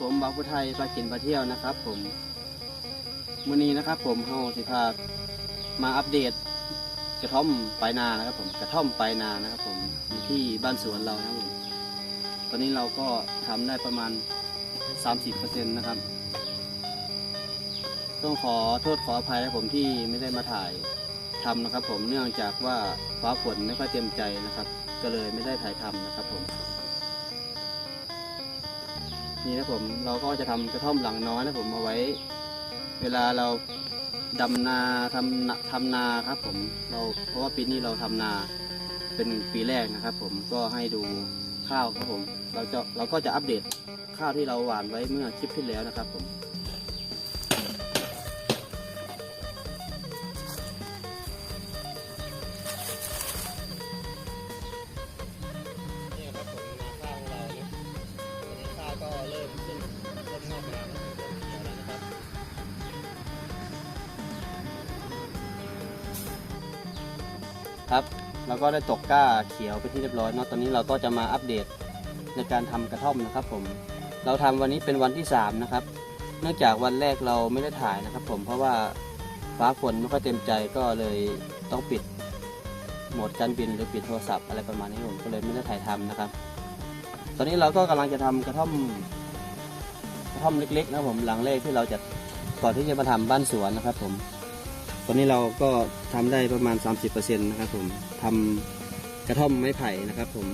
ผมบางพุไทยพากินพาเที่ยวนะครับ ผมวันนี้นะครับ ผมเฮาสิพามาอัปเดตกระท่อมปลายนานะครับ ผมกระท่อมปลายนานะครับ ผมอยู่ที่บ้านสวนเรานะครับผมตอนนี้เราก็ทำได้ประมาณ 30%นะครับต้องขอโทษขออภัยนะครับผมที่ไม่ได้มาถ่ายทำนะครับ ผมเนื่องจากว่าฟ้าฝนไม่ค่อยเต็มใจนะครับ ก็เลยไม่ได้ถ่ายทำนะครับ ผม นี่นะผมเราก็จะทำกระท่อมหลังน้อยนะผมเอาไว้ เวลาเราดำนาทำนาทำนาครับผมเราเพราะว่าปีนี้เราทำนาเป็นปีแรกนะครับ ผมก็ให้ดูข้าวครับผม เราจะเราก็จะอัปเดตข้าวที่เราหว่านไว้เมื่อคลิปที่แล้วนะครับผม เราก็ได้ตกก้าเขียวไปที่เรียบร้อยเนาะตอนนี้เราก็จะมาอัปเดตในการทำกระท่อมนะครับผมเราทำวันนี้เป็นวันที่สามนะครับ เนื่องจากวันแรกเราไม่ได้ถ่ายนะครับ ผมเพราะว่าฟ้าฝนไม่ค่อยเต็มใจก็เลยต้องปิดโหมดการบินหรือปิดโทรศัพท์อะไรประมาณนี้ผมก็เลยไม่ได้ถ่ายทำนะครับ ตอนนี้เราก็กำลังจะทำกระท่อมกระท่อมเล็กๆนะครับผมหลังแรกที่เราจะก่อนที่จะมาทำบ้านสวนนะครับผม ตอนนี้เราก็ทำได้ประมาณ 30%นะครับผมทำกระท่อมไม้ไผ่นะครับผม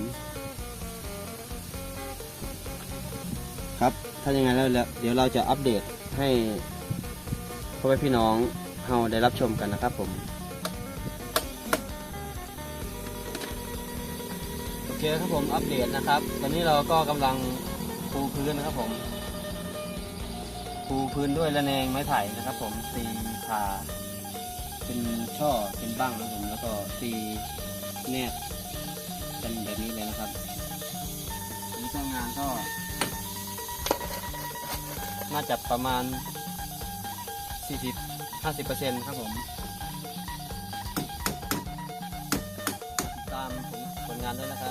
ครับ ถ้ายังไงแล้วเดี๋ยวเราจะอัปเดตให้พ่อแม่พี่น้องเราได้รับชมกันนะครับผม โอเคครับผมอัปเดตนะครับ ตอนนี้เราก็กำลังปูพื้นนะครับผมปูพื้นด้วยระแนงไม้ไผ่นะครับผมตีผ่า เป็นช่อเป็นบ้างนะครับผมแล้วก็ตีแนบเป็นแบบนี้เลยนะครับนี่ช่างานก็ น่าจะประมาณ 40 50%ครับผมติดตามผลงานด้วยนะครับ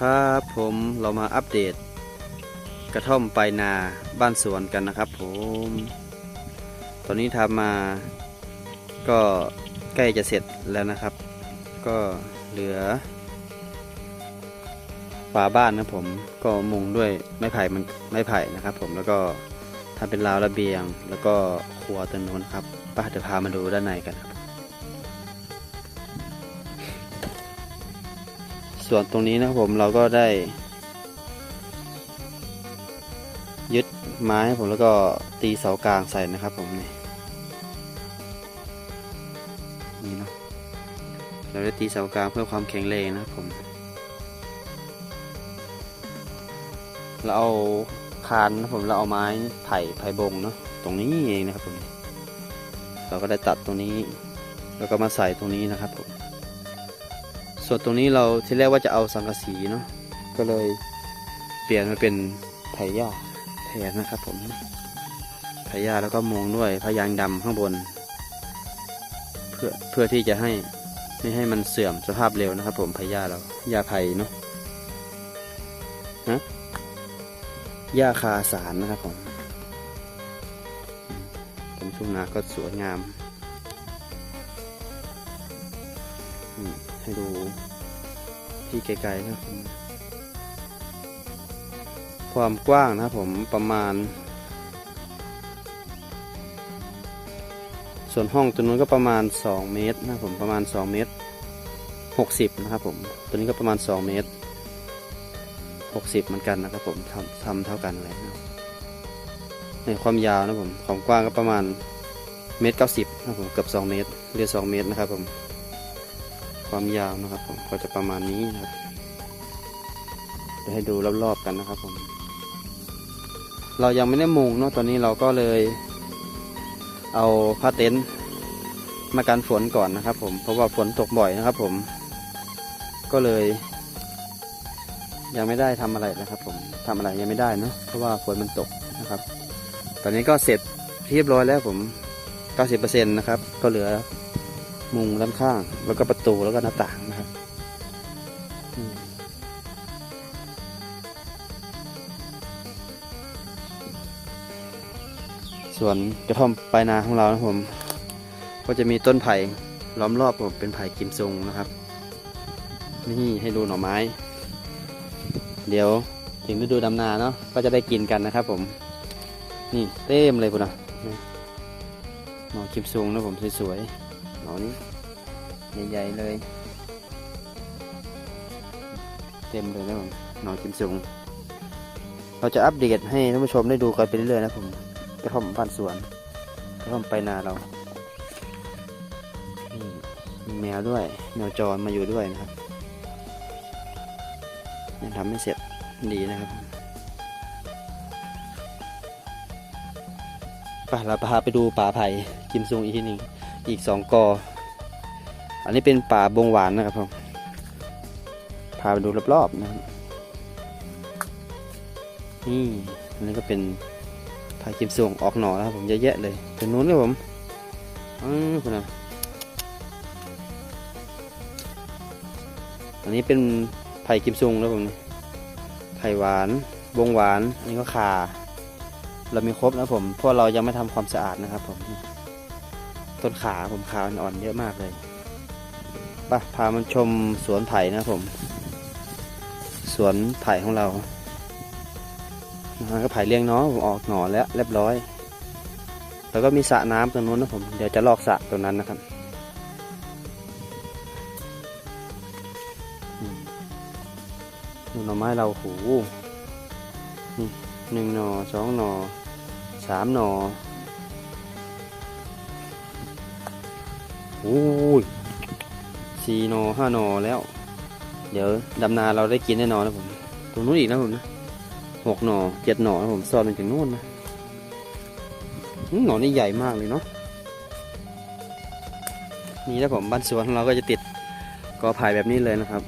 ครับผมเรามาอัปเดต กระท่อมปลายนาบ้านสวนกันนะครับผม ตอนนี้ทำมาก็ใกล้จะเสร็จแล้วนะครับ ก็เหลือฝาบ้านนะผมก็มุงด้วยไม้ไผ่มันไม้ไผ่นะครับ ผมแล้วก็ทำเป็นราวระเบียง แล้วก็ครัวตรงนู้นครับป้าจะพามาดูด้านในกันครับ ส่วนตรงนี้นะครับผมเราก็ได้ ยึดไม้ผมแล้วก็ตีเสากลางใส่นะครับผมนี่นี่เนาะเราได้ตีเสากลางเพื่อความแข็งแรงนะครับผมเราเอาคานนะผมเราเอาไม้ไผ่ไผ่บงเนาะตรงนี้เองนะครับผมเราก็ได้ตัดตรงนี้ แล้วก็มาใส่ตรงนี้นะครับผม ส่วนตรงนี้เราที่แรกว่าจะเอาสังกะสีเนาะก็เลยเปลี่ยนมาเป็นไผ่หญ้าแทนนะครับผมไผ่หญ้าแล้วก็มงด้วยพยางดำข้างบน เพื่อเพื่อที่จะให้ไม่ให้มันเสื่อมสภาพเร็วนะครับ ผมไผ่หญ้าเราหญ้าไผ่เนาะฮะหญ้าคาสารนะครับผมเป็นทุ่งนาก็สวยงามอืม ให้ดูที่ไกลๆนะครับผมความกว้างนะครับผมประมาณ ส่วนห้องตัวนู้นก็ประมาณ 2 เมตรนะครับผมประมาณ 2 เมตร 60 นะครับผมตัวนี้ก็ประมาณ 2 เมตร 60 เหมือนกันนะครับผมทำทำเท่ากันเลยนะในความยาวนะผมความกว้างก็ประมาณเมตรเก้าสิบนะครับผมเกือบ2เมตรเรียก2เมตรนะครับผม ความยาวนะครับ ผมก็จะประมาณนี้นะครับจะให้ดูรอบๆกันนะครับ ผม เรายังไม่ได้มุงเนาะตอนนี้เราก็เลย เอาผ้าเต็นท์มากันฝนก่อนนะครับ ผมเพราะว่าฝนตกบ่อยนะครับ ผม ก็เลย ยังไม่ได้ทำอะไรนะครับ ผมทำอะไรยังไม่ได้เนาะเพราะว่าฝนมันตกนะครับ ตอนนี้ก็เสร็จเรียบร้อยแล้วผม 90%นะครับ ก็เหลือ มุงด้านข้าง แล้วก็ประตูแล้วก็หน้าต่างนะครับส่วนกระท่อมปลายนาของเรานะผม ก็จะมีต้นไผ่ล้อมรอบผมเป็นไผ่กิมซุงนะครับ นี่ให้ดูหน่อไม้ เดี๋ยวถึงฤดูดำนาเนาะก็จะได้กินกันนะครับผม นี่เต็มเลยพุ่นะหน่อกิมซุงนะผมสวยๆ หน่อนี้ใหญ่ๆเลย เต็มเลยนะผมหน่อกิมซุงเราจะอัปเดตให้ท่านผู้ชมได้ดูกันไปเรื่อยๆนะผมกระท่อมบ้านสวนกระท่อมไปนาเรามีแมวด้วยแมวจรมาอยู่ด้วยนะครับยังทำไม่เสร็จดีนะครับไปเราพาไปดูป่าไผ่กิมซุงอีกทีหนึ่ง อีกสองกอ อันนี้เป็นป่าบงหวานนะครับผมพาไปดูรอบๆนะครับนี่อันนี้ก็เป็นไผ่กิมซุงออกหน่อแล้วครับผมเยอะแยะเลยตรงนู้นครับผมอือคุณนะอันนี้เป็นไผ่กิมซุงแล้วผมไข่หวานวงหวาน อันนี้ก็ขาเรามีครบนะผม เพราะเรายังไม่ทำความสะอาดนะครับผม ต้นขาผมขาอ่อนๆเยอะมากเลยไปพามันชมสวนไผ่นะผม สวนไผ่ของเรานะก็ไผ่เลี้ยงน้องผมออกหน่อแล้วเรียบร้อย แล้วก็มีสระน้ำตรงนู้นนะผม เดี๋ยวจะลอกสระตรงนั้นนะครับดูหน่อไม้เราหนี่หนึ่งหน่อสองหน่อสามหน่อ โอ้ยสี่นอห้านอแล้ว เดี๋ยวดำนาเราได้กินแน่นอนนะผม ตรงนู้นอีกนะผมนะหกหน่อเจ็ดหน่อนะผมซอนไปถึงนู่นนะหน่อนี่ใหญ่มากเลยเนาะนี่นะผมบ้านสวนของเราก็จะติดกอไผ่แบบนี้เลยนะครับ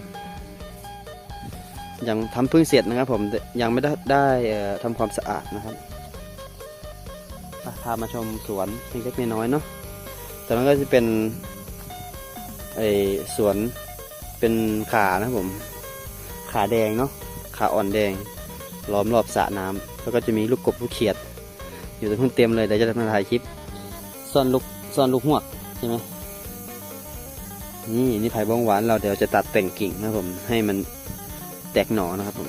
ยังทำเพิ่งเสร็จนะครับ ผมยังไม่ได้ได้เอ่อทำความสะอาดนะครับพามาชมสวนเล็กๆน้อยๆเนาะ แต่นั้นก็จะเป็นไอสวนเป็นขานะครับผม ขาแดงเนาะขาอ่อนแดง ล้อมรอบสระน้ำแล้วก็จะมีลูกกบลูกเขียด อยู่ตรงนู้นเต็มเลยเดี๋ยวจะมาถ่ายคลิปซ่อนลูกซ่อนลูกหวกใช่ไหมนี่นี่ไผ่บ้องหวานเราเดี๋ยวจะตัดแต่งกิ่งนะผมให้มันแตกหนอนะครับผม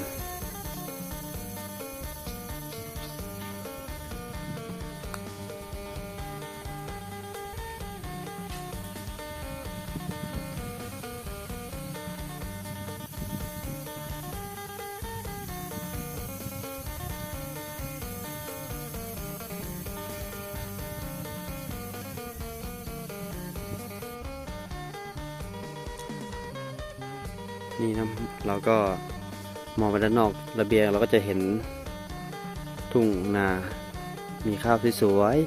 นี่นะเราก็มองไปด้านนอกระเบียงเราก็จะเห็นทุ่งนา มีข้าวสวย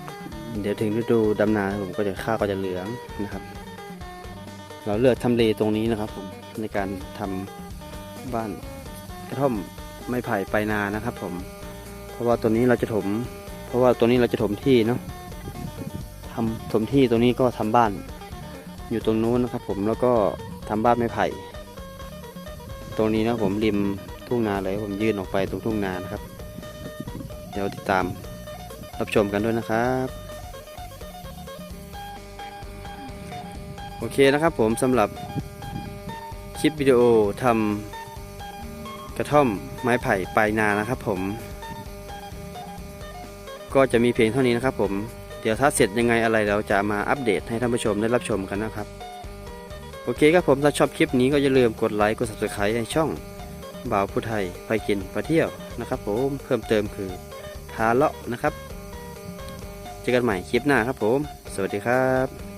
ๆเดี๋ยวถึงฤดูดำนาผมก็จะข้าวก็จะเหลืองนะครับ เราเลือกทำเลตรงนี้นะครับผมในการทำบ้านกระท่อมไม้ไผ่ไปนานะครับ ผม เพราะว่าตัวนี้เราจะถม เพราะว่าตัวนี้เราจะถมที่เนาะทำถมที่ตรงนี้ก็ทำบ้าน อยู่ตรงนู้นนะครับ ผมแล้วก็ทำบ้านไม้ไผ่ ตรงนี้นะผมริมทุ่งนาเลยผมยื่นออกไปตรงทุ่งนานะครับ เดี๋ยวติดตามรับชมกันด้วยนะครับโอเคนะครับผมสำหรับคลิปวิดีโอทำกระท่อมไม้ไผ่ปลายนานะครับผม ก็จะมีเพียงเท่านี้นะครับผม เดี๋ยวถ้าเสร็จยังไงอะไรเราจะมาอัปเดตให้ท่านผู้ชมได้รับชมกันนะครับ โอเคครับผมถ้าชอบคลิปนี้ก็อย่าลืมกดไลค์กด subscribe ให้ช่องบ่าวผู้ไทยไปกินไปเที่ยวนะครับผมเพิ่มเติมคือทาเลาะนะครับ เจอกันใหม่คลิปหน้าครับผม สวัสดีครับ